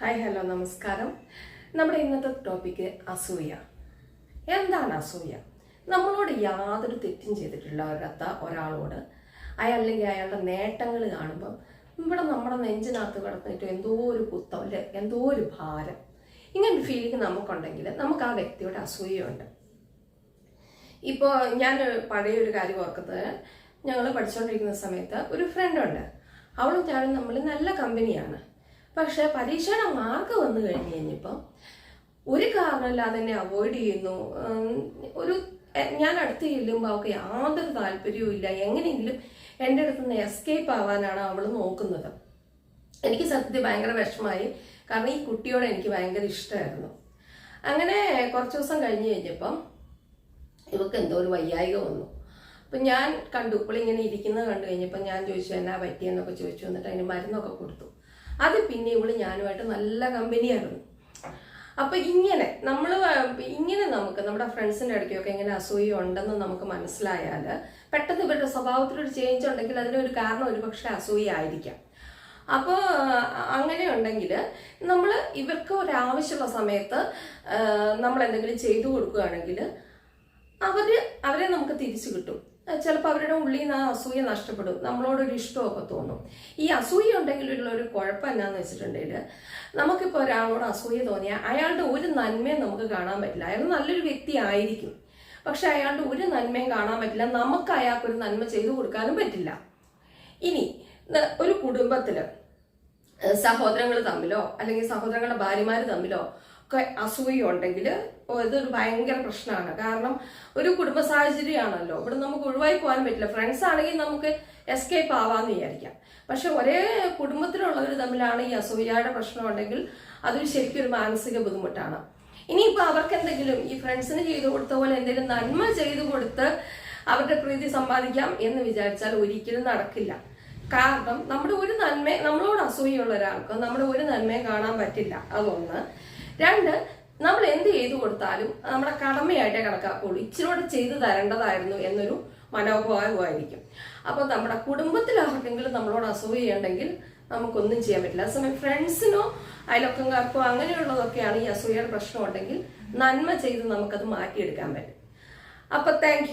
Hi hello നമസ്കാരം. നമ്മുടെ ഇന്നത്തെ ടോപ്പിക്ക് അസൂയ. എന്താണ് അസൂയ? നമ്മളോട് യാതൊരു തെറ്റും ചെയ്തിട്ടില്ലാത്ത ഒരാളോട്. അയാൾ അല്ലെങ്കിൽ അയാളുടെ നേട്ടങ്ങൾ കാണുമ്പം ഇവിടെ നമ്മുടെ നെഞ്ചിനകത്ത് കിടന്നിട്ട് എന്തോ ഒരു കുത്തം അല്ലെ എന്തോ ഒരു ഭാരം. ഇങ്ങനെ ഫീലിംഗ് നമുക്കുണ്ടെങ്കിൽ നമുക്ക് ആ വ്യക്തിയുടെ അസൂയയുണ്ട്. ഇപ്പോൾ ഞാൻ പഴയ ഒരു കാര്യം ഓർക്കുന്നത്. ഞങ്ങൾ പഠിച്ചുകൊണ്ടിരിക്കുന്ന സമയത്ത് ഒരു ഫ്രണ്ട് ഉണ്ട്. അവളും ഞാനും നമ്മൾ നല്ല കമ്പനിയാണ് പക്ഷെ പരീക്ഷയുടെ മാർക്ക് വന്നു കഴിഞ്ഞ് കഴിഞ്ഞപ്പം ഒരു കാരണമില്ലാതെ തന്നെ അവോയ്ഡ് ചെയ്യുന്നു. ഒരു ഞാൻ അടുത്ത് ചെല്ലുമ്പോൾ അവൾക്ക് യാതൊരു താല്പര്യവും ഇല്ല. എങ്ങനെയെങ്കിലും എന്റെ അടുത്ത് നിന്ന് എസ്കേപ്പ് ആവാനാണ് അവൾ നോക്കുന്നത്. എനിക്ക് സത്യത്തിൽ ഭയങ്കര വിഷമായി കാരണം ഈ കുട്ടിയോട് എനിക്ക് ഭയങ്കര ഇഷ്ടമായിരുന്നു. അങ്ങനെ കുറച്ച് ദിവസം കഴിഞ്ഞ് കഴിഞ്ഞപ്പം ഇവക്ക് എന്തോ ഒരു വയ്യായിക വന്നു. അപ്പം ഞാൻ കണ്ടു. ഇങ്ങനെ ഇരിക്കുന്നത് കണ്ടു കഴിഞ്ഞപ്പോൾ ഞാൻ ചോദിച്ചു എന്നാ പറ്റിയെന്നൊക്കെ ചോദിച്ചു. എന്നിട്ട് അതിന് മരുന്നൊക്കെ കൊടുത്തു. അത് പിന്നെ ഇവൾ ഞാനുമായിട്ട് നല്ല കമ്പനിയായിരുന്നു. അപ്പൊ ഇങ്ങനെ നമ്മൾ ഇങ്ങനെ നമുക്ക് നമ്മുടെ ഫ്രണ്ട്സിന്റെ ഇടയ്ക്കൊക്കെ ഇങ്ങനെ അസൂയ ഉണ്ടെന്ന് നമുക്ക് മനസ്സിലായാൽ പെട്ടെന്ന് ഇവരുടെ സ്വഭാവത്തിലൊരു ചേഞ്ച് ഉണ്ടെങ്കിൽ അതിനൊരു കാരണം ഒരു പക്ഷെ അസൂയ ആയിരിക്കാം. അപ്പോൾ അങ്ങനെ ഉണ്ടെങ്കിൽ നമ്മൾ ഇവർക്ക് ഒരാവശ്യമുള്ള സമയത്ത് നമ്മൾ എന്തെങ്കിലും ചെയ്തു കൊടുക്കുകയാണെങ്കിൽ അവർ അവരെ നമുക്ക് തിരിച്ചു കിട്ടും. ചിലപ്പോൾ അവരുടെ ഉള്ളിൽ നിന്ന് ആ അസൂയ നഷ്ടപ്പെടും. നമ്മളോടൊരു ഇഷ്ടമൊക്കെ തോന്നും. ഈ അസൂയ ഉണ്ടെങ്കിലുള്ള ഒരു കുഴപ്പം എന്നാന്ന് വെച്ചിട്ടുണ്ടെങ്കിൽ നമുക്കിപ്പോൾ ഒരാളോട് അസൂയ തോന്നിയാൽ അയാളുടെ ഒരു നന്മയും നമുക്ക് കാണാൻ പറ്റില്ല. അയാൾ നല്ലൊരു വ്യക്തി ആയിരിക്കും. പക്ഷെ അയാളുടെ ഒരു നന്മയും കാണാൻ പറ്റില്ല. നമുക്ക് അയാൾക്കൊരു നന്മ ചെയ്തു കൊടുക്കാനും പറ്റില്ല. ഇനി ഒരു കുടുംബത്തിൽ സഹോദരങ്ങൾ തമ്മിലോ അല്ലെങ്കിൽ സഹോദരങ്ങളുടെ ഭാര്യമാർ തമ്മിലോ ഒക്കെ അസൂയ ഉണ്ടെങ്കിൽ ഇതൊരു ഭയങ്കര പ്രശ്നമാണ്. കാരണം ഒരു കുടുംബ സാഹചര്യമാണല്ലോ. ഇവിടെ നമുക്ക് ഒഴിവായി പോകാൻ പറ്റില്ല. ഫ്രണ്ട്സ് ആണെങ്കിൽ നമുക്ക് എസ്കേപ്പ് ആവാന്ന് വിചാരിക്കാം. പക്ഷെ ഒരേ കുടുംബത്തിലുള്ളവർ തമ്മിലാണ് ഈ അസൂയയുടെ പ്രശ്നം ഉണ്ടെങ്കിൽ അതൊരു ശരിക്കും ഒരു മാനസിക ബുദ്ധിമുട്ടാണ്. ഇനിയിപ്പോൾ അവർക്ക് എന്തെങ്കിലും ഈ ഫ്രണ്ട്സിന് ചെയ്തു കൊടുത്ത പോലെ എന്തെങ്കിലും നന്മ ചെയ്തു കൊടുത്ത് അവരുടെ പ്രീതി സമ്പാദിക്കാം എന്ന് വിചാരിച്ചാൽ ഒരിക്കലും നടക്കില്ല. കാരണം നമ്മുടെ ഒരു നന്മ നമ്മളോട് അസൂയുള്ള ഒരാൾക്ക് നമ്മുടെ ഒരു നന്മയും കാണാൻ പറ്റില്ല. അതൊന്ന്. രണ്ട് നമ്മൾ എന്ത് ചെയ്തു കൊടുത്താലും നമ്മുടെ കടമയായിട്ടേ കണക്കാക്കുള്ളൂ. ഇച്ചിരൂടെ ചെയ്തു തരേണ്ടതായിരുന്നു എന്നൊരു മനോഭാവമായിരിക്കും. അപ്പൊ നമ്മുടെ കുടുംബത്തിൽ ആർക്കെങ്കിലും നമ്മളോട് അസൂയുണ്ടെങ്കിൽ നമുക്കൊന്നും ചെയ്യാൻ പറ്റില്ല. അതേസമയം ഫ്രണ്ട്സിനോ അയലൊക്കങ്ങൾക്കോ അങ്ങനെയുള്ളതൊക്കെയാണ് ഈ അസൂയയുടെ പ്രശ്നം ഉണ്ടെങ്കിൽ നന്മ ചെയ്ത് നമുക്കത് മാറ്റിയെടുക്കാൻ പറ്റും. അപ്പൊ താങ്ക്